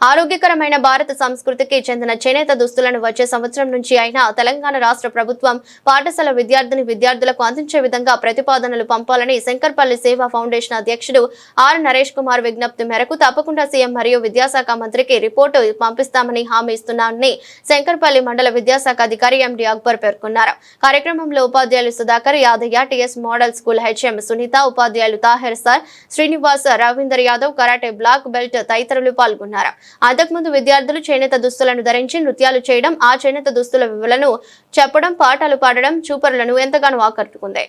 ఆరోగ్యకరమైన భారత సంస్కృతికి చెందిన చేనేత దుస్తులను వచ్చే సంవత్సరం నుంచి అయినా తెలంగాణ రాష్ట్ర ప్రభుత్వం పాఠశాల విద్యార్థిని విద్యార్థులకు అందించే విధంగా ప్రతిపాదనలు పంపాలని శంకర్పల్లి సేవా ఫౌండేషన్ అధ్యక్షుడు ఆర్ నరేష్ కుమార్ విజ్ఞప్తి మేరకు తప్పకుండా సీఎం మరియు విద్యాశాఖ మంత్రికి రిపోర్టు పంపిస్తామని హామీ ఇస్తున్నానని శంకర్పల్లి మండల విద్యాశాఖ అధికారి ఎండి అక్బర్ పేర్కొన్నారు. కార్యక్రమంలో ఉపాధ్యాయులు Sudhakar Yadaiah TS model school HM Sunitha ఉపాధ్యాయులు Taher sir Srinivas Ravinder Yadav karate black belt తదితరులు పాల్గొన్నారు. అంతకుముందు విద్యార్థులు చేనేత దుస్తులను ధరించి నృత్యాలు చేయడం ఆ చేనేత దుస్తుల వివరాలను చెప్పడం పాటలు పాడడం చూపరులను ఎంతగానో ఆకట్టుకుంది.